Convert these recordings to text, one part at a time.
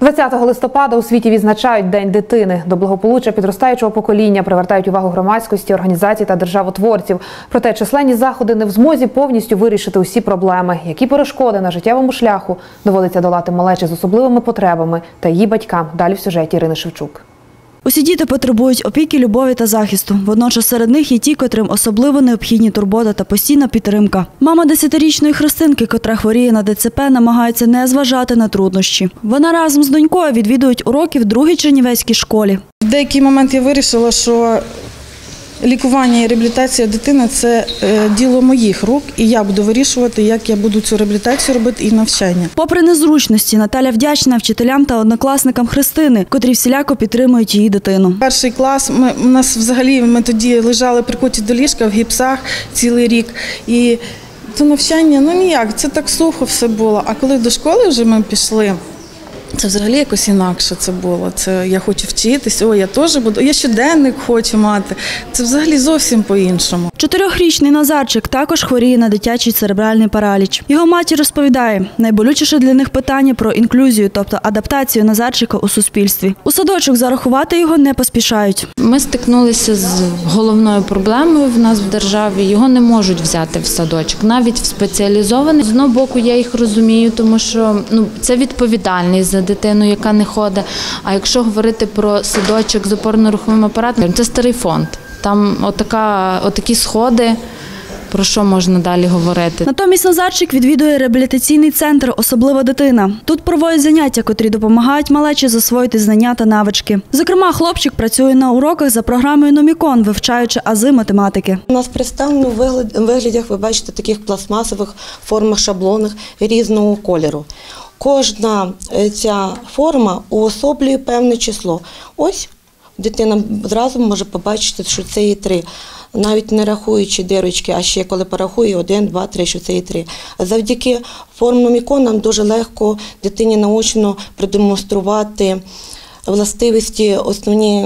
20 листопада у світі відзначають День дитини. До благополуччя підростаючого покоління привертають увагу громадськості, організацій та державотворців. Проте численні заходи не в змозі повністю вирішити усі проблеми, які перешкоди на життєвому шляху доводиться долати малечі з особливими потребами та її батькам. Далі в сюжеті Ірини Шевчук. Усі діти потребують опіки, любові та захисту. Водночас серед них є ті, котрим особливо необхідні турбота та постійна підтримка. Мама десятирічної Христинки, котра хворіє на ДЦП, намагається не зважати на труднощі. Вона разом з донькою відвідують уроки в другій чернівецькій школі. В деякий момент я вирішила, що лікування і реабілітація дитини це е, діло моїх рук, і я буду вирішувати, як я буду цю реабілітацію робити і навчання. Попри незручності, Наталя вдячна вчителям та однокласникам Христини, котрі всіляко підтримують її дитину. Перший клас ми у нас взагалі ми тоді лежали прикуті до ліжка в гіпсах цілий рік. І то навчання ну ніяк, це так сухо все було. А коли до школи вже ми пішли. Це взагалі якось інакше це було. Це я хочу вчитись, о, я теж буду. Я щоденник хочу мати. Це взагалі зовсім по-іншому. Чотирьохрічний Назарчик також хворіє на дитячий церебральний параліч. Його матір розповідає, найболючіше для них питання про інклюзію, тобто адаптацію Назарчика у суспільстві. У садочок зарахувати його не поспішають. Ми стикнулися з головною проблемою в нас в державі. Його не можуть взяти в садочок, навіть в спеціалізований. З одного боку, я їх розумію, тому що ну це відповідальність за дитину, яка не ходить. А якщо говорити про садочок з опорно-руховим апаратом, це старий фонд. Там отака, отакі сходи. Про що можна далі говорити? Натомість Назарчик відвідує реабілітаційний центр Особлива дитина. Тут проводять заняття, котрі допомагають малечі засвоїти знання та навички. Зокрема, хлопчик працює на уроках за програмою Номікон, вивчаючи ази математики. У нас представлено в вигляд- виглядях, ви бачите, таких пластмасових формах шаблонах різного кольору. Кожна е, ця форма уособлює певне число. Ось дитина одразу може побачити, що це є три. Навіть не рахуючи дирочки, а ще коли порахує один, два, три, що це є три. Завдяки формним іконам дуже легко дитині наочно продемонструвати властивості основні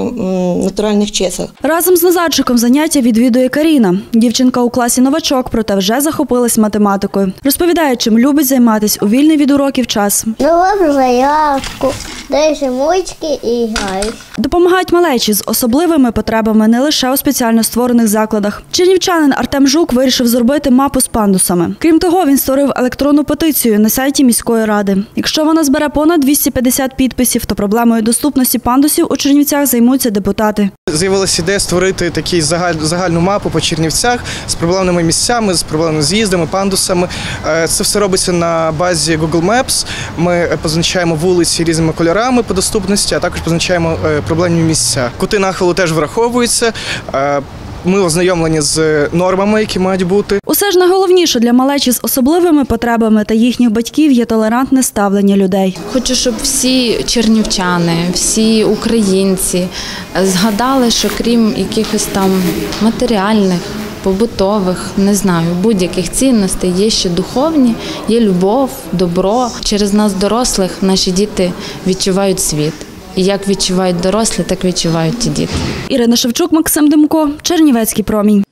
натуральних чисел. Разом з Назарчиком заняття відвідує Каріна. Дівчинка у класі новачок, проте вже захопилась математикою. Розповідає, чим любить займатися у вільний від уроків час. Роблю заявку, даю мучки і граю. Допомагають малечі з особливими потребами не лише у спеціально створених закладах. Чернівчанин Артем Жук вирішив зробити мапу з пандусами. Крім того, він створив електронну петицію на сайті міської ради. Якщо вона збере понад 250 підписів, то проблемою доступності пандусів у Чернівцях займуться депутати. З'явилася ідея створити таку загаль, загальну мапу по Чернівцях з проблемними місцями, з проблемними з'їздами, пандусами. Е, Це все робиться на базі Google Maps. Ми позначаємо вулиці різними кольорами по доступності, а також позначаємо е, проблемні місця. Кути нахилу теж враховуються. Е, Ми ознайомлені з нормами, які мають бути. Усе ж найголовніше для малечі з особливими потребами та їхніх батьків є толерантне ставлення людей. Хочу, щоб всі чернівчани, всі українці згадали, що крім якихось там матеріальних, побутових, не знаю, будь-яких цінностей, є ще духовні, є любов, добро. Через нас, дорослих, наші діти відчувають світ. І як відчувають дорослі, так відчувають ті діти. Ірина Шевчук, Максим Демко, Чернівецький промінь.